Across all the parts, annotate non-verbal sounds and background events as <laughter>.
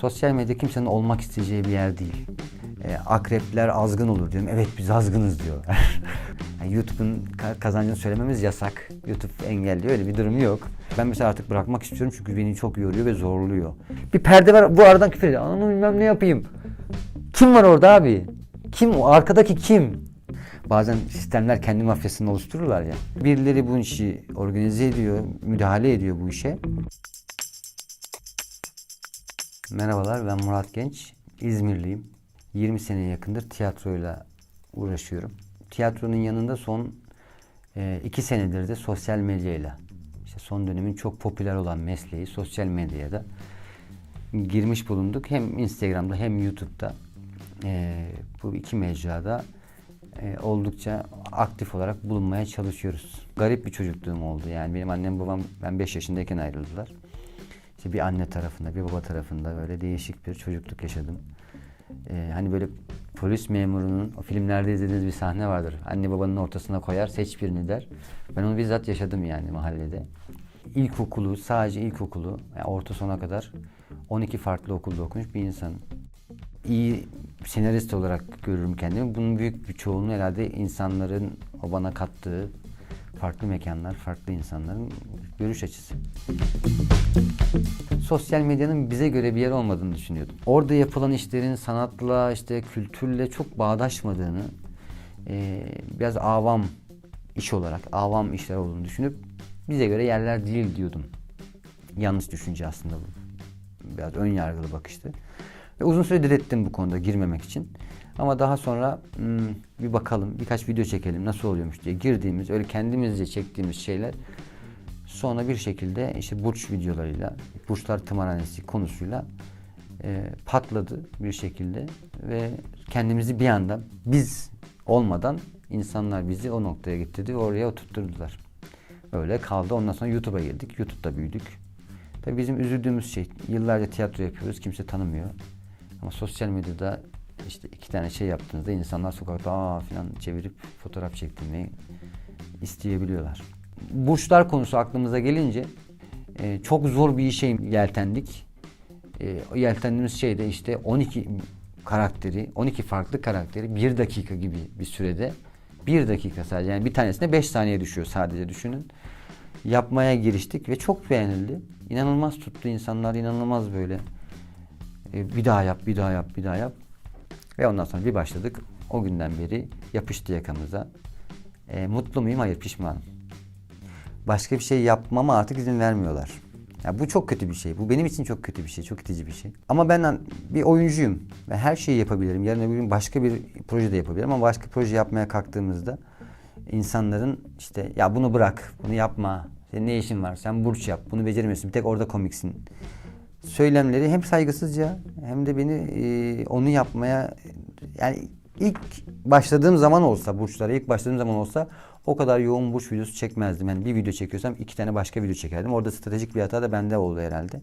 Sosyal medya kimsenin olmak isteyeceği bir yer değil. Ee, akrepler azgın olur diyorum. Evet biz azgınız diyor. <laughs> yani YouTube'un ka- kazancını söylememiz yasak. YouTube engelliyor. Öyle bir durum yok. Ben mesela artık bırakmak istiyorum çünkü beni çok yoruyor ve zorluyor. Bir perde var bu aradan küfür ediyor. Anam bilmem ne yapayım. Kim var orada abi? Kim o? Arkadaki kim? Bazen sistemler kendi mafyasını oluştururlar ya. Birileri bu işi organize ediyor, müdahale ediyor bu işe. Merhabalar ben Murat Genç. İzmirliyim. 20 seneye yakındır tiyatroyla uğraşıyorum. Tiyatronun yanında son 2 senedir de sosyal medyayla işte son dönemin çok popüler olan mesleği sosyal medyaya da girmiş bulunduk. Hem Instagram'da hem YouTube'da e, bu iki mecrada e, oldukça aktif olarak bulunmaya çalışıyoruz. Garip bir çocukluğum oldu yani benim annem babam ben 5 yaşındayken ayrıldılar. İşte bir anne tarafında bir baba tarafında böyle değişik bir çocukluk yaşadım. E, hani böyle polis memurunun o filmlerde izlediğiniz bir sahne vardır. Anne babanın ortasına koyar seç birini der. Ben onu bizzat yaşadım yani mahallede. İlkokulu sadece ilkokulu yani orta sona kadar 12 farklı okulda okumuş bir insanım iyi senarist olarak görürüm kendimi. Bunun büyük bir çoğunluğu herhalde insanların o bana kattığı farklı mekanlar, farklı insanların görüş açısı. Sosyal medyanın bize göre bir yer olmadığını düşünüyordum. Orada yapılan işlerin sanatla, işte kültürle çok bağdaşmadığını, eee, biraz avam iş olarak, avam işler olduğunu düşünüp bize göre yerler değil diyordum. Yanlış düşünce aslında bu. Biraz ön yargılı bakıştı. Ve uzun süre direttim bu konuda girmemek için. Ama daha sonra hmm, bir bakalım, birkaç video çekelim nasıl oluyormuş diye girdiğimiz, öyle kendimizce çektiğimiz şeyler sonra bir şekilde işte burç videolarıyla, burçlar tımarhanesi konusuyla e, patladı bir şekilde ve kendimizi bir anda biz olmadan insanlar bizi o noktaya getirdi ve oraya oturtturdular. Öyle kaldı. Ondan sonra YouTube'a girdik. YouTube'da büyüdük. Tabii bizim üzüldüğümüz şey yıllarca tiyatro yapıyoruz. Kimse tanımıyor. Ama sosyal medyada işte iki tane şey yaptığınızda insanlar sokakta aa falan çevirip fotoğraf çektirmeyi isteyebiliyorlar. Burçlar konusu aklımıza gelince e, çok zor bir işe yeltendik. E, yeltendiğimiz şey de işte 12 karakteri, 12 farklı karakteri bir dakika gibi bir sürede bir dakika sadece yani bir tanesine 5 saniye düşüyor sadece düşünün. Yapmaya giriştik ve çok beğenildi. İnanılmaz tuttu insanlar inanılmaz böyle e, bir daha yap, bir daha yap, bir daha yap. Ve ondan sonra bir başladık. O günden beri yapıştı yakamıza. E, mutlu muyum? Hayır pişmanım. Başka bir şey yapmama artık izin vermiyorlar. Ya bu çok kötü bir şey. Bu benim için çok kötü bir şey, çok itici bir şey. Ama ben bir oyuncuyum ve her şeyi yapabilirim. Yarın öbür gün başka bir proje de yapabilirim ama başka proje yapmaya kalktığımızda insanların işte ya bunu bırak, bunu yapma, senin ne işin var, sen burç yap, bunu beceremiyorsun, bir tek orada komiksin söylemleri hem saygısızca hem de beni e, onu yapmaya yani ilk başladığım zaman olsa burçlara ilk başladığım zaman olsa o kadar yoğun burç videosu çekmezdim. Yani bir video çekiyorsam iki tane başka video çekerdim. Orada stratejik bir hata da bende oldu herhalde.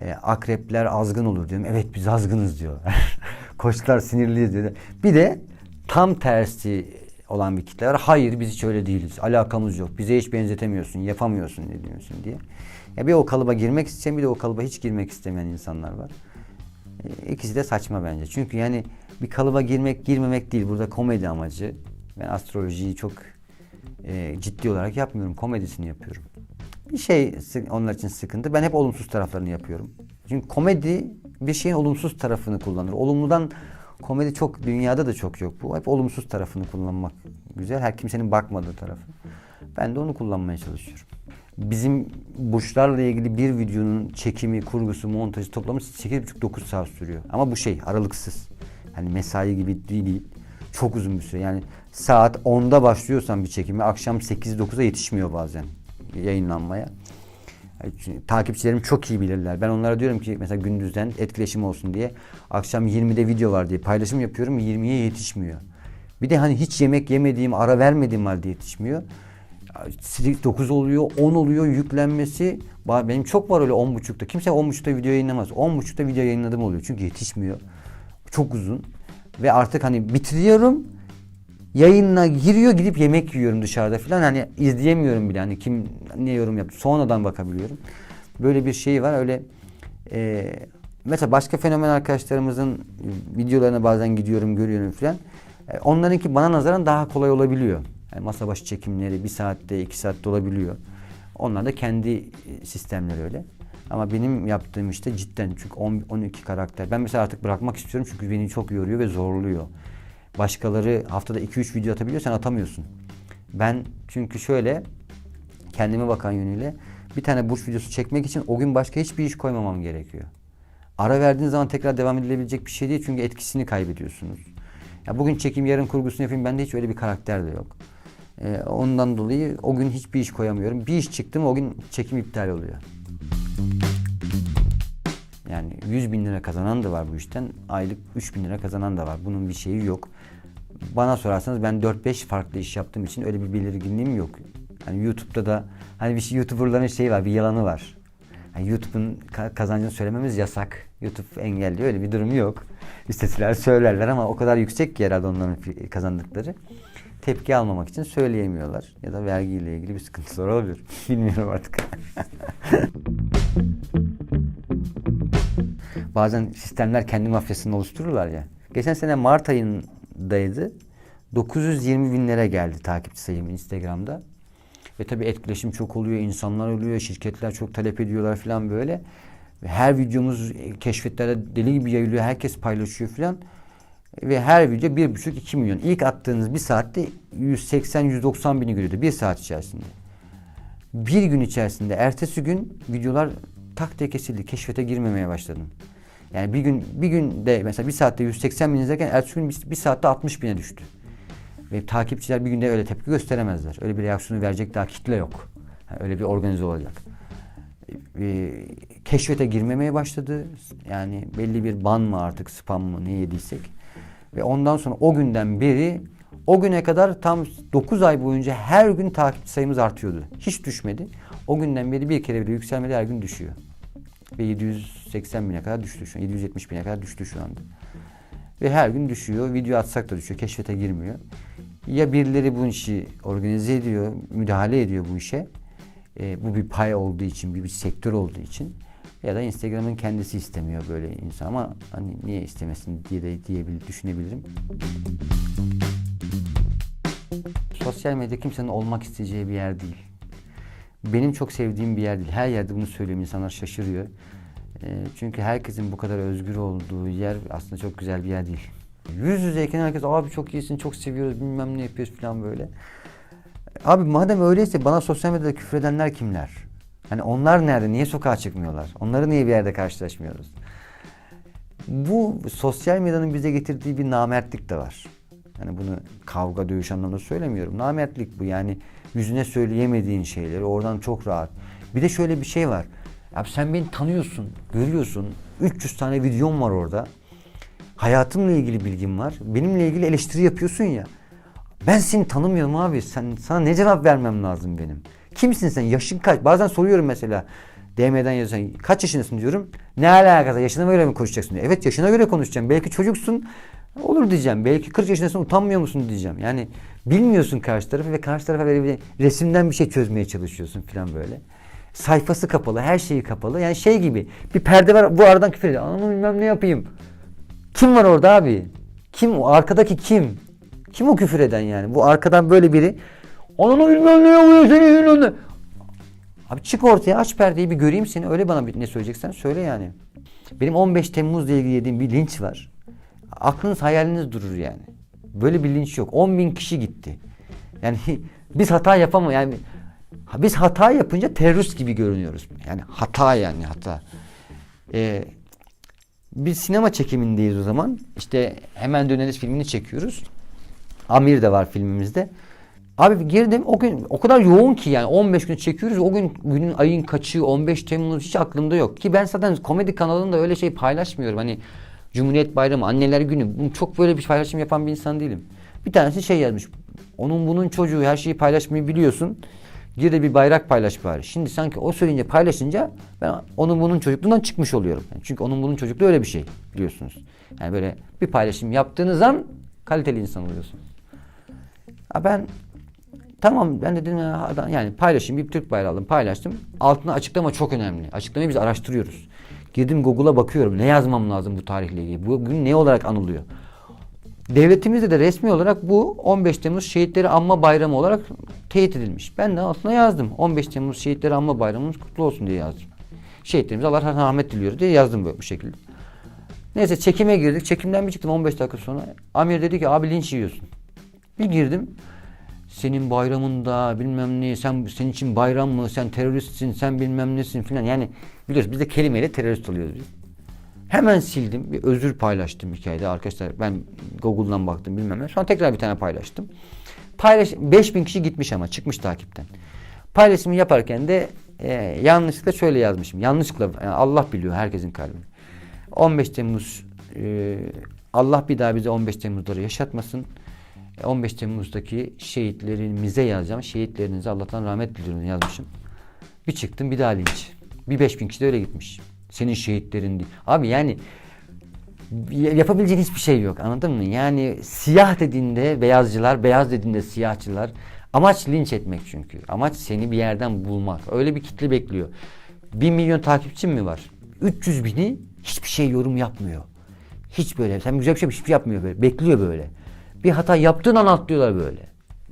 E, akrepler azgın olur diyorum. Evet biz azgınız diyor. <laughs> Koçlar sinirliyiz diyor. Bir de tam tersi olan bir kitle var. Hayır biz hiç öyle değiliz. Alakamız yok. Bize hiç benzetemiyorsun, yapamıyorsun ne diyorsun diye. Ya bir o kalıba girmek isteyen bir de o kalıba hiç girmek istemeyen insanlar var. E, İkisi de saçma bence. Çünkü yani bir kalıba girmek girmemek değil. Burada komedi amacı. Ben astrolojiyi çok e, ciddi olarak yapmıyorum. Komedisini yapıyorum. Bir şey onlar için sıkıntı. Ben hep olumsuz taraflarını yapıyorum. Çünkü komedi bir şeyin olumsuz tarafını kullanır. Olumludan komedi çok dünyada da çok yok. Bu hep olumsuz tarafını kullanmak güzel. Her kimsenin bakmadığı tarafı. Ben de onu kullanmaya çalışıyorum. Bizim burçlarla ilgili bir videonun çekimi, kurgusu, montajı toplamı 8,5-9 saat sürüyor. Ama bu şey aralıksız. Hani mesai gibi değil. Çok uzun bir süre. Yani saat 10'da başlıyorsan bir çekimi akşam 8-9'a yetişmiyor bazen yayınlanmaya. Takipçilerim çok iyi bilirler. Ben onlara diyorum ki mesela gündüzden etkileşim olsun diye akşam 20'de video var diye paylaşım yapıyorum 20'ye yetişmiyor. Bir de hani hiç yemek yemediğim, ara vermediğim halde yetişmiyor. 9 oluyor, 10 oluyor yüklenmesi. Benim çok var öyle 10.30'da. Kimse 10.30'da video yayınlamaz. 10.30'da video yayınladım oluyor. Çünkü yetişmiyor. Çok uzun. Ve artık hani bitiriyorum. Yayınla giriyor gidip yemek yiyorum dışarıda falan. Hani izleyemiyorum bile. Hani kim ne yorum yaptı. Sonradan bakabiliyorum. Böyle bir şey var. Öyle e, mesela başka fenomen arkadaşlarımızın videolarına bazen gidiyorum görüyorum falan. E, Onlarınki bana nazaran daha kolay olabiliyor. Yani masa başı çekimleri bir saatte iki saatte olabiliyor. Onlar da kendi sistemleri öyle. Ama benim yaptığım işte cidden çünkü 10 12 karakter. Ben mesela artık bırakmak istiyorum çünkü beni çok yoruyor ve zorluyor. Başkaları haftada 2-3 video atabiliyor sen atamıyorsun. Ben çünkü şöyle kendime bakan yönüyle bir tane burç videosu çekmek için o gün başka hiçbir iş koymamam gerekiyor. Ara verdiğin zaman tekrar devam edilebilecek bir şey değil çünkü etkisini kaybediyorsunuz. Ya bugün çekim yarın kurgusunu yapayım bende hiç öyle bir karakter de yok. Ee, ondan dolayı o gün hiçbir iş koyamıyorum. Bir iş çıktı mı o gün çekim iptal oluyor. Yani 100 bin lira kazanan da var bu işten. Aylık 3 bin lira kazanan da var. Bunun bir şeyi yok. Bana sorarsanız ben 4-5 farklı iş yaptığım için öyle bir belirginliğim yok. Hani YouTube'da da hani bir şey YouTuber'ların şeyi var, bir yalanı var. Yani YouTube'un ka- kazancını söylememiz yasak. YouTube engelliyor. Öyle bir durum yok. İstetiler söylerler ama o kadar yüksek ki herhalde onların kazandıkları. Tepki almamak için söyleyemiyorlar. Ya da vergiyle ilgili bir sıkıntılar olabilir. <laughs> Bilmiyorum artık. <laughs> Bazen sistemler kendi mafyasını oluştururlar ya. Geçen sene Mart ayındaydı. 920 binlere geldi takipçi sayım Instagram'da. Ve tabii etkileşim çok oluyor, insanlar oluyor, şirketler çok talep ediyorlar falan böyle. Her videomuz keşfetlerde deli gibi yayılıyor, herkes paylaşıyor falan. Ve her video 1,5-2 milyon. İlk attığınız bir saatte 180-190 bini görüyordu bir saat içerisinde. Bir gün içerisinde ertesi gün videolar tak diye kesildi. Keşfete girmemeye başladım. Yani bir gün bir günde mesela bir saatte 180 bin izlerken ertesi gün bir, bir saatte 60 bine düştü. Ve takipçiler bir günde öyle tepki gösteremezler. Öyle bir reaksiyonu verecek daha kitle yok. Yani öyle bir organize olacak. Ee, keşfete girmemeye başladı. Yani belli bir ban mı artık spam mı ne yediysek. Ve ondan sonra o günden beri o güne kadar tam 9 ay boyunca her gün takipçi sayımız artıyordu. Hiç düşmedi. O günden beri bir kere bile yükselmedi her gün düşüyor. Ve 780 bine kadar düştü şu an. 770 bine kadar düştü şu anda. Ve her gün düşüyor. Video atsak da düşüyor. Keşfete girmiyor. Ya birileri bu işi organize ediyor, müdahale ediyor bu işe. E, bu bir pay olduğu için, bir, bir sektör olduğu için. Ya da Instagram'ın kendisi istemiyor böyle insan ama hani niye istemesin diye de diyebilir, düşünebilirim. Sosyal medya kimsenin olmak isteyeceği bir yer değil. Benim çok sevdiğim bir yer değil. Her yerde bunu söylüyorum insanlar şaşırıyor. E, çünkü herkesin bu kadar özgür olduğu yer aslında çok güzel bir yer değil. Yüz yüzeyken herkes abi çok iyisin, çok seviyoruz, bilmem ne yapıyoruz falan böyle. Abi madem öyleyse bana sosyal medyada küfredenler kimler? Hani onlar nerede? Niye sokağa çıkmıyorlar? Onları niye bir yerde karşılaşmıyoruz? Bu sosyal medyanın bize getirdiği bir namertlik de var. Hani bunu kavga dövüş anlamında söylemiyorum. Namertlik bu yani yüzüne söyleyemediğin şeyleri oradan çok rahat. Bir de şöyle bir şey var. Abi sen beni tanıyorsun, görüyorsun. 300 tane videom var orada. Hayatımla ilgili bilgim var. Benimle ilgili eleştiri yapıyorsun ya. Ben seni tanımıyorum abi. Sen sana ne cevap vermem lazım benim? Kimsin sen? Yaşın kaç? Bazen soruyorum mesela. DM'den yazıyorsun. Kaç yaşındasın diyorum. Ne alakası? Yaşına göre mi konuşacaksın diyor. Evet yaşına göre konuşacağım. Belki çocuksun. Olur diyeceğim. Belki 40 yaşındasın utanmıyor musun diyeceğim. Yani bilmiyorsun karşı tarafı ve karşı tarafa bir resimden bir şey çözmeye çalışıyorsun falan böyle. Sayfası kapalı, her şeyi kapalı. Yani şey gibi bir perde var bu aradan küfür ediyor. Anam bilmem ne yapayım. Kim var orada abi? Kim o? Arkadaki kim? Kim o küfür eden yani? Bu arkadan böyle biri. Ananı bilmem ne yapıyor seni bilmem ne. Abi çık ortaya aç perdeyi bir göreyim seni. Öyle bana bir ne söyleyeceksen söyle yani. Benim 15 Temmuz'la ilgili yediğim bir linç var. Aklınız hayaliniz durur yani. Böyle bir linç yok. 10 bin kişi gitti. Yani <laughs> biz hata yapamam yani biz hata yapınca terörist gibi görünüyoruz. Yani hata yani hata. Ee, biz sinema çekimindeyiz o zaman. İşte hemen döneriz filmini çekiyoruz. Amir de var filmimizde. Abi girdim o gün o kadar yoğun ki yani 15 gün çekiyoruz. O gün günün ayın kaçı 15 Temmuz hiç aklımda yok. Ki ben zaten komedi kanalında öyle şey paylaşmıyorum. Hani Cumhuriyet Bayramı, Anneler Günü. Bunu çok böyle bir paylaşım yapan bir insan değilim. Bir tanesi şey yazmış. Onun bunun çocuğu her şeyi paylaşmayı biliyorsun. Gir de bir bayrak paylaş bari. Şimdi sanki o söyleyince paylaşınca ben onun bunun çocukluğundan çıkmış oluyorum. Yani çünkü onun bunun çocukluğu öyle bir şey biliyorsunuz. Yani böyle bir paylaşım yaptığınız an kaliteli insan oluyorsunuz. Ben tamam ben de dedim adam- yani paylaşayım bir Türk bayrağı aldım paylaştım. Altına açıklama çok önemli. Açıklamayı biz araştırıyoruz. Girdim Google'a bakıyorum. Ne yazmam lazım bu tarihle ilgili? Bugün ne olarak anılıyor? Devletimizde de resmi olarak bu 15 Temmuz Şehitleri Anma Bayramı olarak teyit edilmiş. Ben de altına yazdım. 15 Temmuz Şehitleri Anma Bayramımız kutlu olsun diye yazdım. Şehitlerimize Allah rahmet diliyor diye yazdım böyle bu şekilde. Neyse çekime girdik. Çekimden bir çıktım 15 dakika sonra. Amir dedi ki abi linç yiyorsun. Bir girdim. Senin bayramında bilmem ne, sen senin için bayram mı, sen teröristsin, sen bilmem nesin filan. Yani biliyoruz biz de kelimeyle terörist oluyoruz biz. Hemen sildim. Bir özür paylaştım hikayede arkadaşlar. Ben Google'dan baktım bilmem ne. Sonra tekrar bir tane paylaştım. Paylaş 5000 kişi gitmiş ama çıkmış takipten. Paylaşımı yaparken de e, yanlışlıkla şöyle yazmışım. Yanlışlıkla yani Allah biliyor herkesin kalbini. 15 Temmuz e, Allah bir daha bize 15 Temmuz'ları yaşatmasın. E, 15 Temmuz'daki şehitlerimize yazacağım. Şehitlerinize Allah'tan rahmet diliyorum yazmışım. Bir çıktım bir daha linç. Bir 5000 kişi de öyle gitmiş. Senin şehitlerin değil. Abi yani yapabileceğin hiçbir şey yok anladın mı? Yani siyah dediğinde beyazcılar, beyaz dediğinde siyahçılar. Amaç linç etmek çünkü. Amaç seni bir yerden bulmak. Öyle bir kitle bekliyor. 1 milyon takipçin mi var? 300 bini hiçbir şey yorum yapmıyor. Hiç böyle. Sen güzel bir şey hiçbir şey yapmıyor böyle. Bekliyor böyle. Bir hata yaptığın an atlıyorlar böyle.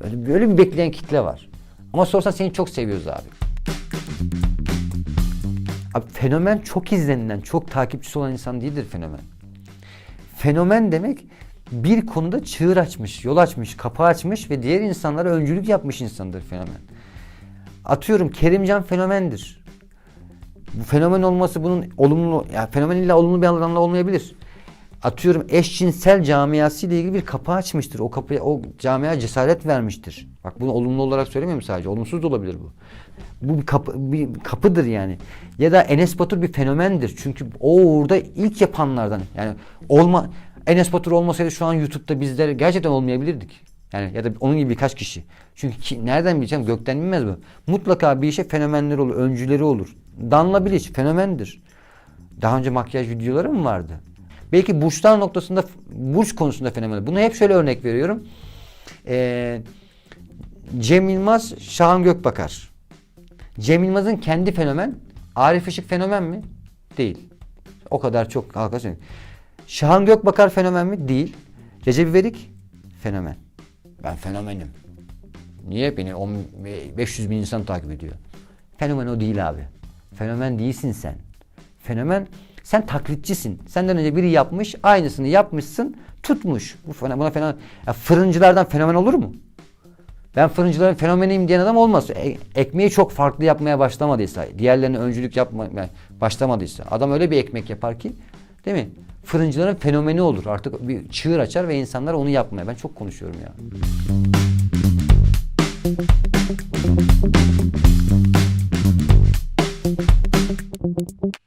Böyle, böyle bir bekleyen kitle var. Ama sorsan seni çok seviyoruz abi. Abi fenomen çok izlenilen, çok takipçisi olan insan değildir fenomen. Fenomen demek bir konuda çığır açmış, yol açmış, kapı açmış ve diğer insanlara öncülük yapmış insandır fenomen. Atıyorum Kerimcan fenomendir. Bu fenomen olması bunun olumlu, ya fenomen illa olumlu bir anlamda olmayabilir. Atıyorum eşcinsel camiası ile ilgili bir kapı açmıştır. O kapıya, o camiaya cesaret vermiştir. Bak bunu olumlu olarak söylemiyorum sadece. Olumsuz da olabilir bu. Bu bir, kapı, bir kapıdır yani. Ya da Enes Batur bir fenomendir. Çünkü o uğurda ilk yapanlardan. Yani olma Enes Batur olmasaydı şu an YouTube'da bizler gerçekten olmayabilirdik. Yani ya da onun gibi birkaç kişi. Çünkü ki, nereden bileceğim gökten inmez bu. Mutlaka bir işe fenomenler olur, öncüleri olur. Danla Bilic fenomendir. Daha önce makyaj videoları mı vardı? Belki burçlar noktasında, burç konusunda fenomen. Bunu hep şöyle örnek veriyorum. Ee, Cem Yılmaz, Şahan Gökbakar. Cem Yılmaz'ın kendi fenomen, Arif Işık fenomen mi? Değil. O kadar çok halka söyleyeyim. Şahan Gökbakar fenomen mi? Değil. Recep İvedik fenomen. Ben fenomenim. Niye? Beni 10, 500 bin insan takip ediyor. Fenomen o değil abi. Fenomen değilsin sen. Fenomen sen taklitçisin. Senden önce biri yapmış, aynısını yapmışsın, tutmuş. Bu fena, buna fena. Ya fırıncılardan fenomen olur mu? Ben fırıncıların fenomeniyim diyen adam olmaz. E, ekmeği çok farklı yapmaya başlamadıysa, diğerlerine öncülük yapmaya başlamadıysa, adam öyle bir ekmek yapar ki, değil mi? Fırıncıların fenomeni olur. Artık bir çığır açar ve insanlar onu yapmaya. Ben çok konuşuyorum ya. Thank you.